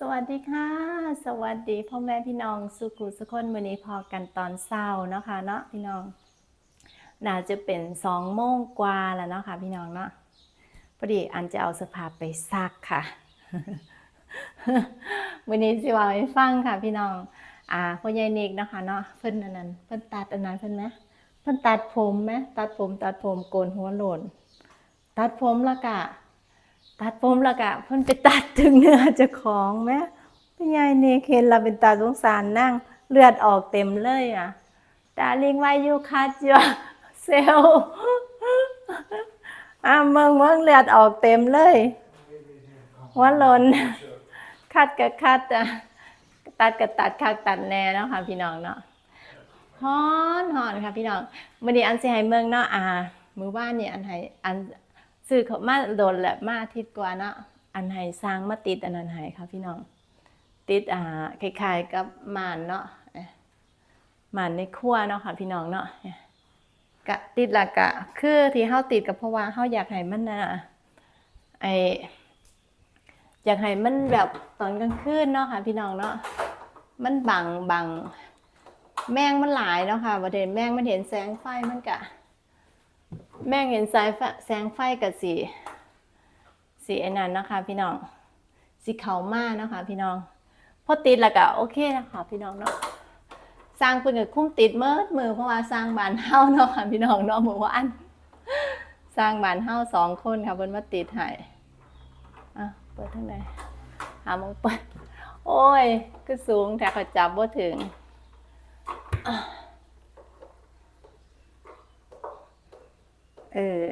สวัสดีค่ะ สวัสดีพ่อแม่พี่น้องสุขุสุคนวันนี้พอกันตอนเช้าเนาะค่ะเนาะพี่น้องน่าจะเป็นสองโมงกว่าแล้วเนาะค่ะพี่น้องเนาะพอดีอันจะเอาเสภาไปซักค่ะวันนี้สิว่าให้ฟังค่ะ พี่น้องอ่าพ่อใหญ่เนกนะคะเนาะเพิ่นอันนั้นเพิ่นตัดอันนั้นเพิ่นไหมเพิ่นตัดผมไหมตัดผมตัดผมโกนหัวโหล่นตัดผมล้วก็ ตัดผมแล้วก็เพิ่นไปตัดถึงเนื้อเจ้าของไหมพ่อใหญ่นิกเห็นเราเป็นตาสงสารนั่งเลือดออกเต็มเลยอะ Darling why you cut yourself อะเมืองเมืองเลือดออกเต็มเลยหัวลนคัดกับคัดอะตัดกับตัดคักตัดแน่เนาะค่ะพี่น้องเนาะฮอนฮอนค่ะพี่น้องวันนี้อันสิให้เมืองเนาะอ่ามือว่านเนี่ยอันให้อัน ซื้อเขามาโดนแหละมาอาทิตย์กว่าเนาะอันให้สร้างมาติดอันนั้นให้ค่ะพี่น้อง ติดอ่าคล้ายๆกับมานเนาะมานในครัวเนาะค่ะพี่น้องเนาะกะติดหลักกะคือที่เฮาติดกับเพราะว่าเฮาอยากให้มันน่ะไออยากให้มันแบบตอนกลางคืนเนาะค่ะพี่น้องเนาะมันบังบังแมงมันหลายเนาะค่ะประเด็นแมงมันเห็นแสงไฟมันกะ แมงเห็นสายแสงไฟกับสี สีไอ้นั้นนะคะ พี่น้อง สีเขาวมาเนะคะ พี่น้องพอติดแล้วก็โอเคนะคะพี่น้องเนาะสร้างเพิ่นก็คุ้มติดเมิดมือเพราะว่าสร้างบานเฮาเนาะค่ะพี่น้องเนาะหมู่บ้านสร้างบานเฮาสองคนค่ะเพิ่นมาติดให้อะเปิดทางไหนหาโมงเปิด โอ้ยก็สูงแต่เขาจับว่าถึงอะ เออ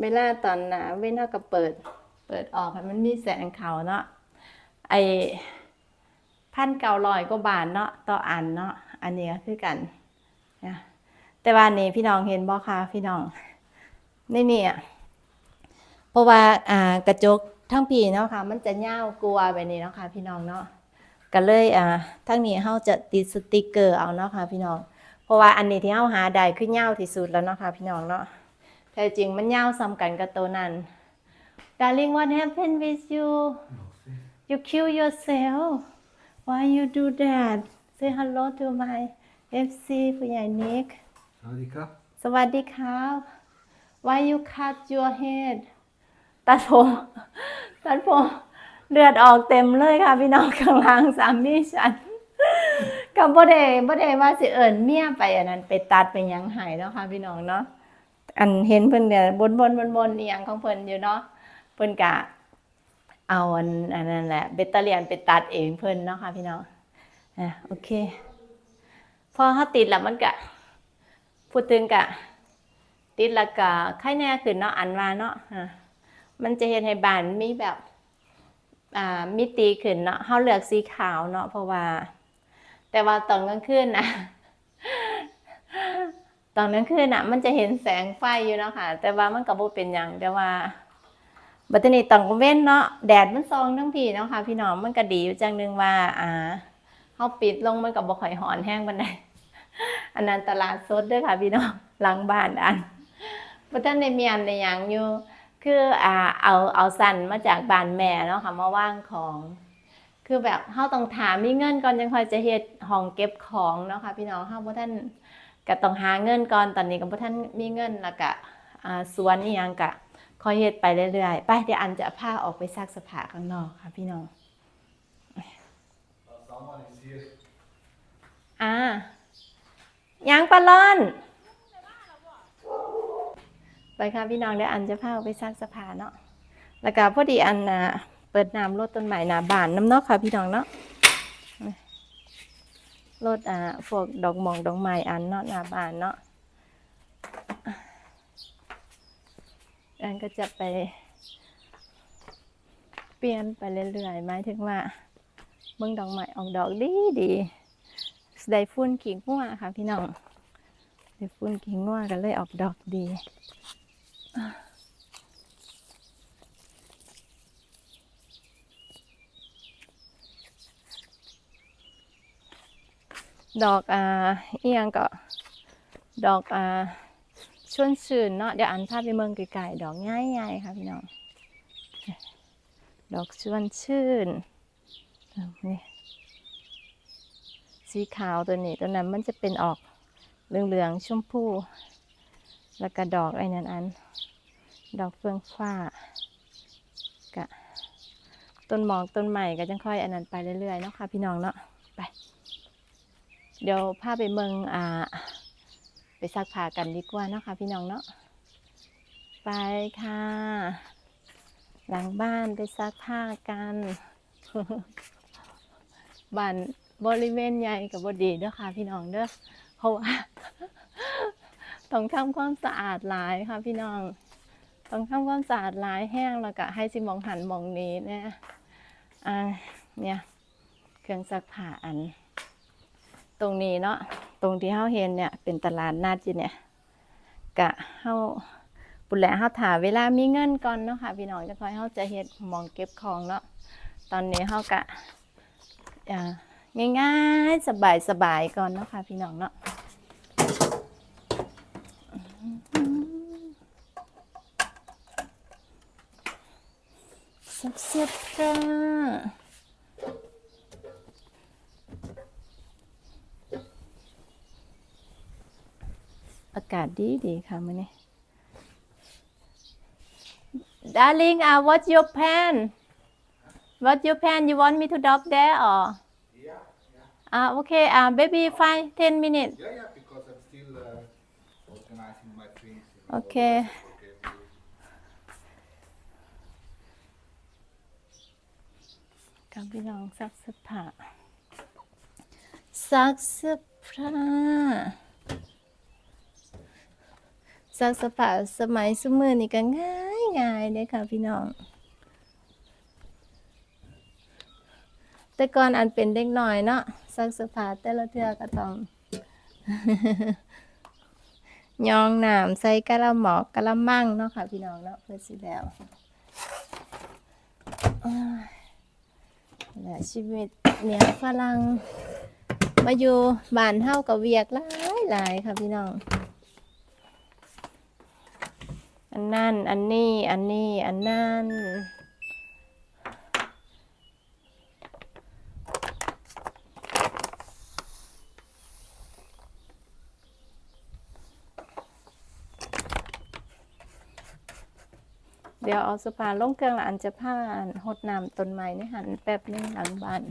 เวลาตอนหนาเว้นเท่ากับเปิด เปิดออกให้มันมีแสงเขาเนาะไอพันเก้าร้อยกว่าบาทเนาะต่ออันเนาะอันนี้ก็คือกันนะแต่ว่านี่พี่น้องเห็นบ่คะพี่น้องในนี่อะเพราะว่าอ่ากระจกทั้งปีเนาะค่ะ มันจะเง่ากลัวแบบนี้เนาะค่ะ พี่น้องเนาะ ก็เลยอ่าทั้งนี้เฮาจะติดสติกเกอร์เอาเนาะค่ะพี่น้อง เพราะว่าอันนี้ที่เฮาหาได้คือเง่าวที่สุดแล้วเนาะค่ะพี่น้องเนาะแต่จริงมันเง่าวซ้ำกันกับตัวนั้น Darling what happened with you you kill yourself why you do that say hello to my FC ผู้ใหญ่นิก Howdy cup. สวัสดีครับ Why you cut your head ตัดผมตัดผม เลือดออกเต็มเลยค่ะ พี่น้องข้างล่างสามีฉันกับบ่ได้บ่ได้ว่าสิเอิ้นเมียไปอันนั้นไปตัดไปยังให้เนาะค่ะ พี่น้องเนาะอันเห็นเพิ่นเนี่ยบนบนบนบนอีหยังของเพิ่นอยู่เนาะเพิ่นกะเอาอันอันนั้นแหละเบตเตอเลียนไปตัดเองเพิ่นเนาะค่ะ พี่น้องอะโอเค พอเฮาติดแล้วมันก็พูดถึงกะ ติดและกะไข่แน่ขึ้นเนาะอันว่าเนาะอะมันจะเห็นให้บานมีแบบ อ่ามิติขึ้นเนาะเฮาเลือกสีขาวเนาะเพราะว่า แต่ว่าตอนกลางคืนนะตอนกลางคืนน่ะ มันจะเห็นแสงไฟอยู่เนาะค่ะ แต่ว่ามันก็บ่เป็นหยังแต่ว่าบัดนี้ตอนกลางเว้นเนาะแดดมันซองทั้งพี่เนาะค่ะ พี่น้องมันก็ดีอยู่จังหนึงว่า อ่าเฮาปิดลงมันก็บ่ค่อยร้อนแห้งปานใดอันนั้นตลาดสดเด้วยค่ะ พี่น้องหลังบ้านอันบ่ทันได้มีอันในหยังอยู่ คืออ่าเอาเอาสันมาจากบ้านแม่เนาะค่ะมาว่างของ คือแบบเฮาต้องถามมีเงินก่อนจังค่อยจะเฮ็ดห้องเก็บของเนาะค่ะพี่น้องเฮาบ่ทันก็ต้องหาเงินก่อนตอนนี้ก็บ่ทันมีเงินแล้วก็อ่าสวนอีหยังก็ค่อยเฮ็ดไปเรื่อยๆไปเดี๋ยวอันจะพาออกไปซักสภาข้างนอกค่ะพี่น้องอ่ายังปลาล่อน ไปค่ะพี่น้องเดี๋ยวอันจะพาไปซักสภาเนาะแล้วก็พอดีอันนะเปิดน้ำรดต้นไม้หนาบานน้ำเนาะค่ะพี่น้องเนาะรดอ่าพวกดอกหมองดอกไม้อันเนาะหนาบานเนาะอันก็จะไป เปลี่ยนไปเรื่อยๆหมายถึงว่าเบิ่งดอกไม้ออกดอกดีดีได้ฟุ้นกิ่งงัวค่ะพี่น้องได้ฟุ้นกิ่งงัวกันเลยออกดอกดี ดอกอ่าเอียงก็ดอกอ่าชวนชื่นเนาะเดี๋ยวอันพาพไปเมืองไกลๆดอกง่ายๆค่ะพี่น้องดอกชวนชื่นนี่สีขาวตัวนี้ตัวนั้นมันจะเป็นออกเหลืองๆชมพู แล้วก็ดอกไอ้นั่นอัน ดอกเฟืองฟ้ากะต้นหมอกต้นใหม่ก็จังค่อยอันนั้นไปเรื่อยๆเนาะค่ะพี่น้องเนาะไป เดี๋ยวพาไปเมืองอ่า ไปซักผ้ากันดีกว่าเนาะค่ะพี่น้องเนาะไปค่ะ หลังบ้านไปซักผ้ากันบ้านบริเวณใหญ่กับบดีเด้อค่ะพี่น้องเด้อเพราะว่าต้องทำความสะอาดหลายค่ะพี่น้อง ต้องทำความสะอาดหลายแห้งแล้วก็ให้สิมองหันมองนี้เนี่ยอ่าเนี่ยเครื่องซักผ้าอัน ตรงนี้เนาะตรงที่เฮาเห็นเนี่ยเป็นตลาดนัดอยู่เนี่ยกะเฮาปุ่นแหละเฮาถาเวลามีเงินก่อนเนาะค่ะพี่น้องจะคอยเฮาจะเฮ็ดมองเก็บของเนาะตอนนี้เฮากะอ่าง่ายๆ สบายๆก่อนเนาะค่ะพี่น้องเนาะ สับเสียบค่ะอากาศดีดีค่ะมื้อนี้ Darling uh, what's your plan What's your plan you want me to drop there or Yeah, uh, okay uh, maybe five ten minutes yeah, yeah, because I'm still uh, organizing my things. you know, Okay. otherwise I forget to- กับ พี่น้องซักเสื้อผ้าซักเสื้อผ้าซักเสื้อผ้าสมัยสมือนี่ก็ง่ายง่ายเลยค่ะพี่น้อง แต่ก่อนอันเป็นเด็กหน่อยเนาะซักเสื้อผ้าแต่ละเทือก็ต้องยองหน้ำใส่กะละหมอกกะละมั่งเนาะค่ะพี่น้องเนาะเพื่อสิแล้ว และชีวิตเนี่ยฝรั่งมาอยู่บ้านเฮากับเวียกหลายหลายค่ะพี่น้อง อันนั่นอันนี้ อันนี้ อันนั่น เดี๋ยวเอาสปาลงเครื่องล้วอันจะผ้าหดน้ำต้นไม้ในหันแป๊บนึงหลังบ้าน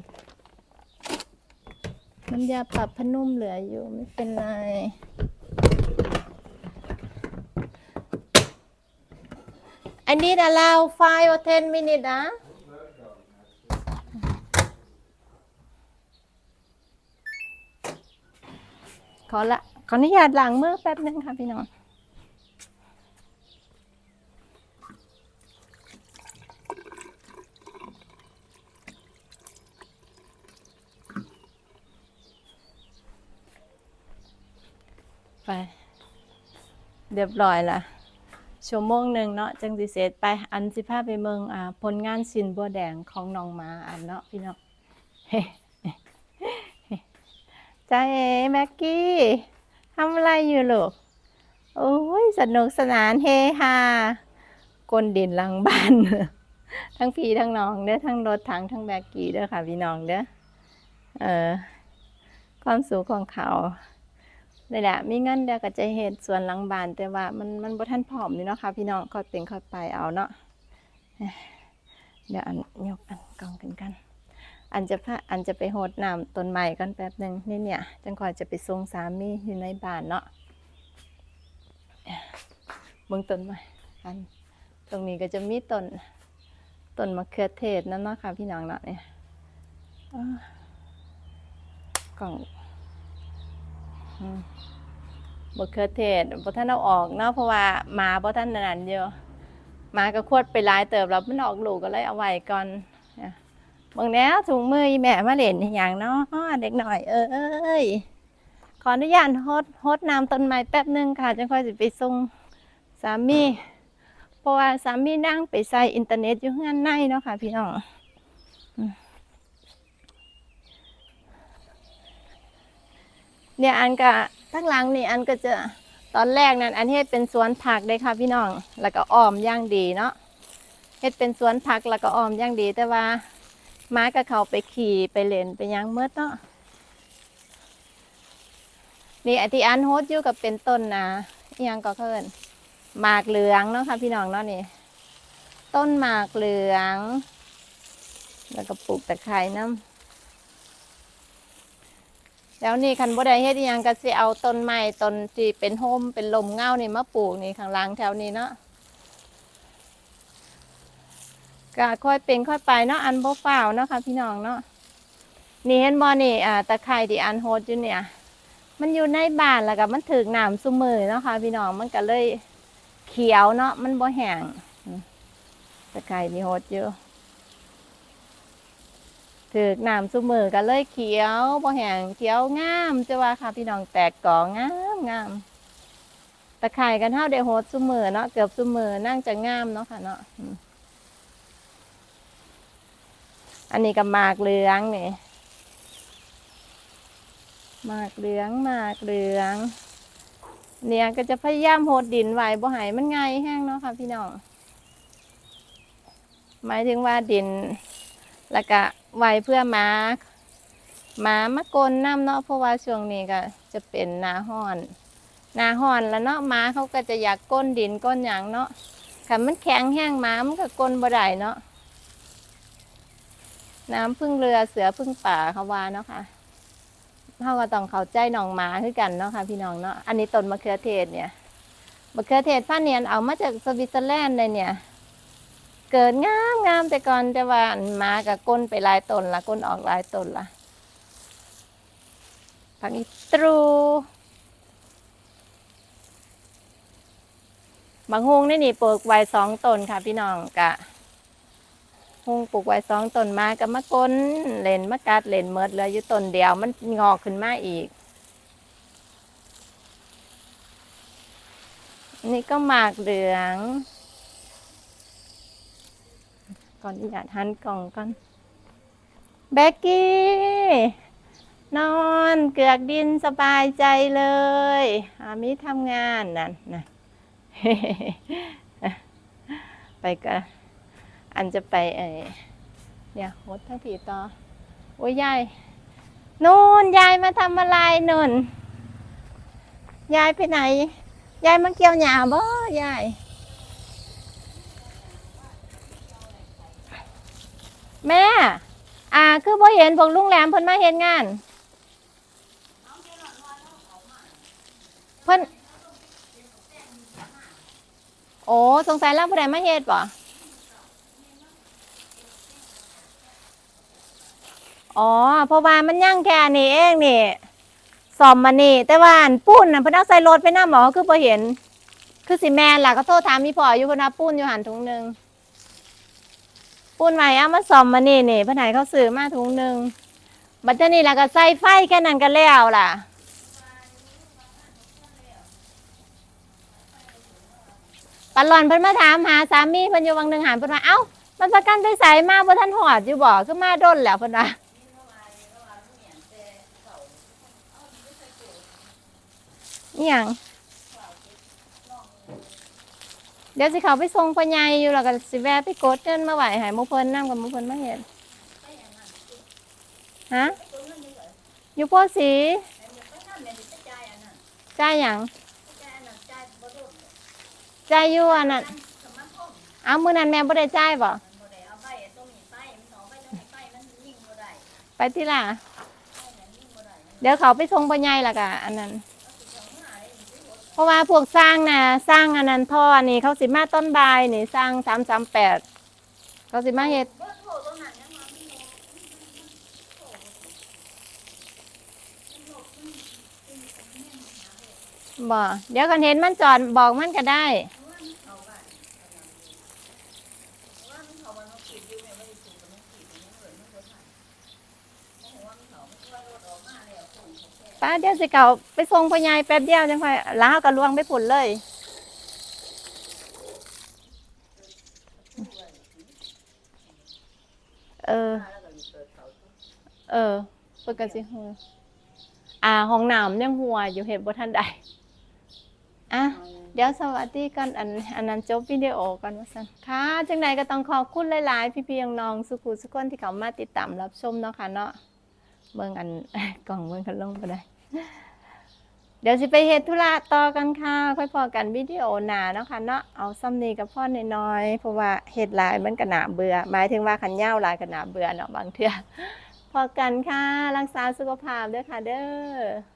มันยาปรับพนุ่มเหลืออยู่ไม่เป็นไร I need allow five or ten minutes นะขอละขออนุญาตล้างมือแป๊บนึงค่ะพี่น้อง เรียบร้อยละชั่วโมงหนึ่งเนาะจังสิเสร็จไปอันสิพาพไปเมืองอ่าผลงานสินบัวแดงของน้องมาอันเนาะพี่น้องจ้าเอ๋แม็กกี้ทำอะไรอยู่ลูกโอ้ยสนุกสนานเฮฮากลดินหลังบ้านทั้งพี่ทั้งน้องเด้อทั้งรถถังทั้งแบกกี้เด้อค่ะพี่น้องเด้อเออความสูงของเขา นี่แหละมีเงินเดียวก็จะเฮ็ดส่วนหลังบานแต่ว่ามันมันบ่ทันพร้อมนี่เนาะค่ะพี่น้องค่อยเป็นค่อยไปเอาเนาะเดี๋ยวอันยกอันกองกันกัน อันจะพาอันจะไปโหดน้ำต้นไม้กันแป๊บหนึ่งนี่เนี่ยจังค่อยจะไปส่งสามีอยู่ในบ้านเนาะเบิ่งต้นไม้อันตรงนี้ก็จะมีต้นต้นมะเขือเทศนั่นเนาะค่ะพี่น้องเนาะเนี่ยกล่อง บะเขือเทศบท่านเอาออกเนาะเพราะว่ามาบท่านนั่นเยวหมาก็ควดไปหลายเติบแล้วมันออกลูกก็เลยเอาไว้ก่อนบางแนวถุงมือแม่มาเล่นอย่างเนาะเด็กหน่อย เอ้ยขออนุญาตฮดฮดน้ำต้นไม้แป๊บหนึงค่ะจังค่อยสิไปส่งสามีเพราะว่าสามีนั่งไปใส่อินเทอร์เน็ตอยู่ข้างในเนาะค่ะพี่น้อง เนี่ยอันก็ทั้งหลังนี่อันก็จะตอนแรกนั้นอันเฮ็ดเป็นสวนผักเลยค่ะพี่น้อง แล้วก็อ้อมย่างดีเนาะเฮ็ดเป็นสวนผักแล้วก็อ้อมย่างดี แต่ว่าม้ากับเขาไปขี่ไปเล่นไปหยังเมื่อเนาะนี่อันที่อันโฮสอยู่กับเป็นต้นนะยังก็เคินหมากเหลืองเนาะค่ะพี่น้องเนาะนี่ ต้นหมากเหลือง แล้วก็ปลูกตะไคร้น้ำ แล้วนี่คันบ่ได้เฮ็ดอิหยังก็สิเอาต้นไม้ต้นที่เป็นโฮมเป็นลมเงานี่มาปลูกนี่ข้างหล่างแถวนี้เนาะก็ค่อยเป็นค่อยไปเนาะอันบ่ฟ้าเนาะค่ะพี่น้องเนาะนี่เห็นบ่นี่อ่าตะไคร้ที่อันโฮดอยู่เนี่ย มันอยู่ในบ้านแล้วก็มันถึกน้ำซุมือเนาะค่ะพี่น้องมันก็เลยเขียวเนาะมันบ่แห้งตะไคร้ที่โฮดอยู่ ถือกน้ำซุมือกันเลยเขียวบ่แห้งเขียวงามจะว่าค่ะพี่น้องแตกก่องามงามตะไคร่กันเท่าเดโฮดซุมือเนาะเกือบซุมือนั่งจะงามเนาะค่ะเนาะอันนี้ก็หมากเหลืองนี่หมากเหลืองหมากเหลือง เนี่ยก็จะพยายามโหดดินไว้บ่ให้มันไงแห้งเนาะค่ะพี่น้องหมายถึงว่าดินแล้วก็ ไว้เพื่อหมาหมามากลน้ำเนาะเพราะว่าช่วงนี้ก็จะเป็นนาห้อน นาห้อนแล้วเนาะหมาเขาก็จะอยากก้นดินก้นหยังเนาะคันมันแข็งแห้งหมามันก็ก้นบ่ได้เนาะน้ำพึ่งเรือเสือพึ่งป่าเขาว่าเนาะค่ะเขาก็ต้องเข้าใจน้องหมาคือกันเนาะค่ะพี่น้องเนาะอันนี้ต้นมะเขือเทศเนี่ยมะเขือเทศพันธุ์เนียนเอามาจากสวิตเซอร์แลนด์เลยเนี่ย เกิดงามงามแต่ก่อนแต่ว่ามากับก้นไปหลายต้นละก้นออกหลายต้นละผักอีตรูบางฮุงนี่นี่ปลูกไว้สองต้นค่ะ พี่น้องกะฮุงปลูกไว้สองต้นมากับมะก้นเลนมะกัดเลนเมิดเหลยอยู่ต้นเดียวมันงอกขึ้นมาอีก นี่ก็หมากเหลือง ก่อนอยากหันกล่องก่อนเบกกี้ นอนเกือกดินสบายใจเลยอามิทำงานนั่นนะไปก็อันจะไปเอเนี่ยโหดทั้งผีต่อโอ้ยยายนู่นยายมาทำอะไรนู่น ยายไปไหน ยายมาเกี่ยวหญ้าบ่ยาย แม่ อ่า คือบ่เห็นพวกลุงแหลมเพิ่นมาเฮ็ดงาน เพิ่นโอ้สงสัยแล้วผู้ใดมาเฮ็ดบ่อ๋อเพราะว่ามันยั่งแค่นี้เองนี่ซอมมานี่ แต่ว่านปุ้นน่ะเพิ่นเอาใส่รถไปนำหมอคือบ่เห็น คือสิแม่นล่ะก็โทรถามอีพ่ออยู่เพิ่นว่าปุ้นอยู่หันถุงหนึง ปูนใหม่เอามาซ่อมมานี่นี่เพิ่นให้เขาซื้อมาถุงหนึงบัดเดี๋ยวนี้ล่ะก็ใส่ไฟแค่นั้นก็แล้วล่ะ ปันหลอนเพิ่นมาถามหาสามีเพิ่นอยู่วังหนึ่งหันเพิ่นว่าเอ้า มันประกันไปใส่มาบ่ทันหอดอยู่บ่คือมาด้นแล้วเพิ่นว่าอีหยัง เดี๋ยวสิเขาไปส่งพ่อใหญ่อยู่แล้วก็สิแวะไปกดเงินมาไหวให้หมู่เพิ่นนำกับมู่เพิ่นมาเฮ็ดฮะอยู่ปอสีจ่ายหยังจ่ายอยู่อันนั้นเอามื้อนั้นแม่บ่ได้จ่ายบ่ไปที่ล่ะ เดี๋ยวเขาไปส่งพ่อใหญ่และกะอันนั้น เพราะว่าพวกสร้างนะสร้างอันนั้นท่อนี่เขาสิมาต้นบายนี่สร้างสามสามแปดเขาสิมาเฮ็ดบ่เดี๋ยวกันเห็นมันจอดบอกมันก็ได้ ป้าเดี๋ยวสิเก่าไปส่งพ่อใหญ่แป๊บเดียวจังค่อยล้าวก็ลวงไปผุนเลย เออ เออเปิดกันสิหัวอ่าห้องน้ำยังหัวอยู่เห็นบ่ทันใดอะเดี๋ยวสวัสดีกันอันอันนั้นจบวิดีโอกันว่าซั่นค่ะจังใดก็ต้องขอบคุณหลาย ๆ พี่ๆน้องสุขุสุขคนที่เขามาติดตามรับชมเนาะค่ะเนาะเบิ่งอันกล่องเบิ่งกันลงก็ได้ เดี๋ยวสิไปเฮ็ดธุระต่อกันค่ะ ค่อยพอกันวิดีโอหนาเนาะค่ะเนาะเอาซ้ำนี้กับพ่อน้อยๆเพราะว่าเฮ็ดหลายมันกระหนาเบื่อหมายถึงว่าขันยาวหลายกระหนาเบื่อเนาะบางเทื่อพอกันค่ะ รักษาสุขภาพด้วยค่ะเด้อ